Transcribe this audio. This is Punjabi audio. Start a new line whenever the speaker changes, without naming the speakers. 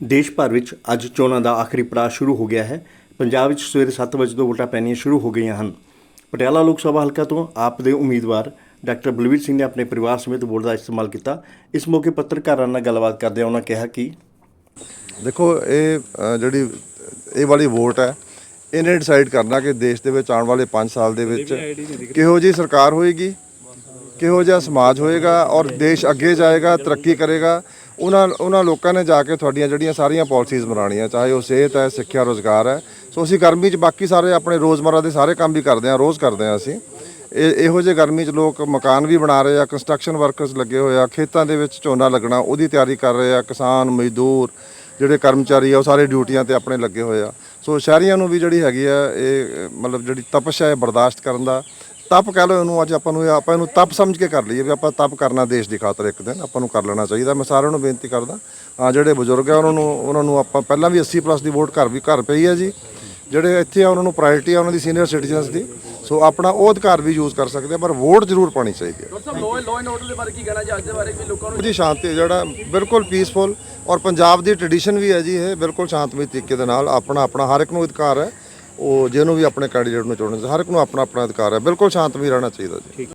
ਦੇਸ਼ ਭਰ ਵਿੱਚ ਅੱਜ ਚੋਣਾਂ ਦਾ ਆਖਰੀ ਪੜਾਅ ਸ਼ੁਰੂ ਹੋ ਗਿਆ ਹੈ। ਪੰਜਾਬ ਵਿੱਚ ਸਵੇਰੇ 7 ਵਜੇ ਤੋਂ ਵੋਟਾਂ ਪੈਣੀਆਂ ਸ਼ੁਰੂ ਹੋ ਗਈਆਂ ਹਨ। ਪਟਿਆਲਾ ਲੋਕ ਸਭਾ ਹਲਕਾ ਤੋਂ ਆਪ ਦੇ ਉਮੀਦਵਾਰ ਡਾਕਟਰ ਬਲਵੀਰ ਸਿੰਘ ਨੇ ਆਪਣੇ ਪਰਿਵਾਰ ਸਮੇਤ ਵੋਟ ਦਾ ਇਸਤੇਮਾਲ ਕੀਤਾ। ਇਸ ਮੌਕੇ ਪੱਤਰਕਾਰਾਂ ਨਾਲ ਗੱਲਬਾਤ ਕਰਦਿਆਂ ਉਹਨਾਂ ਕਿਹਾ ਕਿ
ਦੇਖੋ ਇਹ ਅ, ਜਿਹੜੀ ਇਹ ਵਾਲੀ ਵੋਟ ਹੈ ਇਹਨੇ ਡਿਸਾਈਡ ਕਰਨਾ ਕਿ ਦੇਸ਼ ਦੇ ਵਿੱਚ ਆਉਣ ਵਾਲੇ 5 ਸਾਲ ਦੇ ਵਿੱਚ ਕਿਹੋ ਜੀ ਸਰਕਾਰ ਹੋਏਗੀ ਕਿਹੋ ਜਿਹਾ ਸਮਾਜ ਹੋਏਗਾ ਔਰ ਦੇਸ਼ ਅੱਗੇ ਜਾਏਗਾ, ਤਰੱਕੀ ਕਰੇਗਾ, ਉਹਨਾਂ ਉਹਨਾਂ ਲੋਕਾਂ ਨੇ ਜਾ ਕੇ ਤੁਹਾਡੀਆਂ ਜਿਹੜੀਆਂ ਸਾਰੀਆਂ ਪਾਲਿਸੀਜ਼ ਬਣਾਉਣੀਆਂ, ਚਾਹੇ ਉਹ ਸਿਹਤ ਹੈ, ਸਿੱਖਿਆ, ਰੋਜ਼ਗਾਰ ਹੈ। ਸੋ ਅਸੀਂ ਗਰਮੀ 'ਚ ਬਾਕੀ ਸਾਰੇ ਆਪਣੇ ਰੋਜ਼ਮਰਰਾ ਦੇ ਸਾਰੇ ਕੰਮ ਵੀ ਕਰਦੇ ਹਾਂ, ਰੋਜ਼ ਕਰਦੇ ਹਾਂ ਅਸੀਂ। ਇਹ, ਇਹੋ ਜਿਹੇ ਗਰਮੀ 'ਚ ਲੋਕ ਮਕਾਨ ਵੀ ਬਣਾ ਰਹੇ ਆ ਕੰਸਟਰਕਸ਼ਨ ਵਰਕਰਸ ਲੱਗੇ ਹੋਏ ਆ, ਖੇਤਾਂ ਦੇ ਵਿੱਚ ਝੋਨਾ ਲੱਗਣਾ, ਉਹਦੀ ਤਿਆਰੀ ਕਰ ਰਹੇ ਆ, ਕਿਸਾਨ, ਮਜ਼ਦੂਰ, ਜਿਹੜੇ ਕਰਮਚਾਰੀ ਆ, ਉਹ ਸਾਰੇ ਡਿਊਟੀਆਂ ਤੇ ਆਪਣੇ ਲੱਗੇ ਹੋਏ ਆ। ਸੋ ਸ਼ਹਿਰੀਆਂ ਨੂੰ ਵੀ ਜਿਹੜੀ ਹੈਗੀ ਆ, ਇਹ ਮਤਲਬ ਜਿਹੜੀ ਤਪਸ਼ ਹੈ, ਬਰਦਾਸ਼ਤ ਕਰਨ ਦਾ ਤਪ ਕਹਿ ਲਓ ਇਹਨੂੰ ਅੱਜ ਆਪਾਂ ਨੂੰ ਆਪਾਂ ਇਹਨੂੰ ਤਪ ਸਮਝ ਕੇ ਕਰ ਲਈਏ ਵੀ ਆਪਾਂ ਤਪ ਕਰਨਾ ਦੇਸ਼ ਦੀ ਖਾਤਰ ਇੱਕ ਦਿਨ ਆਪਾਂ ਨੂੰ ਕਰ ਲੈਣਾ ਚਾਹੀਦਾ। ਮੈਂ ਸਾਰਿਆਂ ਨੂੰ ਬੇਨਤੀ ਕਰਦਾ ਹਾਂ ਜਿਹੜੇ ਬਜ਼ੁਰਗ ਆ ਉਹਨਾਂ ਨੂੰ ਉਹਨਾਂ ਨੂੰ ਆਪਾਂ ਪਹਿਲਾਂ ਵੀ 80 ਪਲੱਸ ਦੀ ਵੋਟ ਘਰ ਵੀ ਘਰ ਪਈ ਹੈ ਜੀ। ਜਿਹੜੇ ਇੱਥੇ ਆ ਉਹਨਾਂ ਨੂੰ ਪ੍ਰਾਇੋਰਟੀ ਆ ਉਹਨਾਂ ਦੀ ਸੀਨੀਅਰ ਸਿਟੀਜ਼ਨਸ ਦੀ। ਸੋ ਆਪਣਾ ਉਹ ਅਧਿਕਾਰ ਵੀ ਯੂਜ਼ ਕਰ ਸਕਦੇ ਆ ਪਰ ਵੋਟ ਜ਼ਰੂਰ ਪਾਣੀ ਚਾਹੀਦੀ ਹੈ।
ਡਾਕਟਰ ਸਾਹਿਬ ਲਾਅ ਲਾਅ ਐਂਡ ਆਰਡਰ ਦੇ ਬਾਰੇ ਕੀ ਕਹਿਣਾ ਜੀ ਅੱਜ ਦੇ ਬਾਰੇ ਵੀ ਲੋਕਾਂ ਨੂੰ
ਜੀ ਸ਼ਾਂਤੀ ਜਿਹੜਾ ਬਿਲਕੁਲ ਪੀਸਫੁਲ ਔਰ ਪੰਜਾਬ ਦੀ ਟ੍ਰੈਡੀਸ਼ਨ ਵੀ ਹੈ ਜੀ ਇਹ ਬਿਲਕੁਲ ਸ਼ਾਂਤਮਈ ਤਰੀਕੇ ਦੇ ਨਾਲ ਆਪਣਾ ਆਪਣਾ ਹਰ ਇੱਕ ਨੂੰ ਅਧਿਕਾਰ ਹੈ। ਉਹ ਜਿਹਨੂੰ ਵੀ ਆਪਣੇ ਕੈਂਡੀਡੇਟ ਨੂੰ ਚੁਣਨ, ਹਰ ਇੱਕ ਨੂੰ ਆਪਣਾ ਆਪਣਾ ਅਧਿਕਾਰ ਹੈ। ਬਿਲਕੁਲ ਸ਼ਾਂਤਮਈ ਰਹਿਣਾ ਚਾਹੀਦਾ ਜੀ।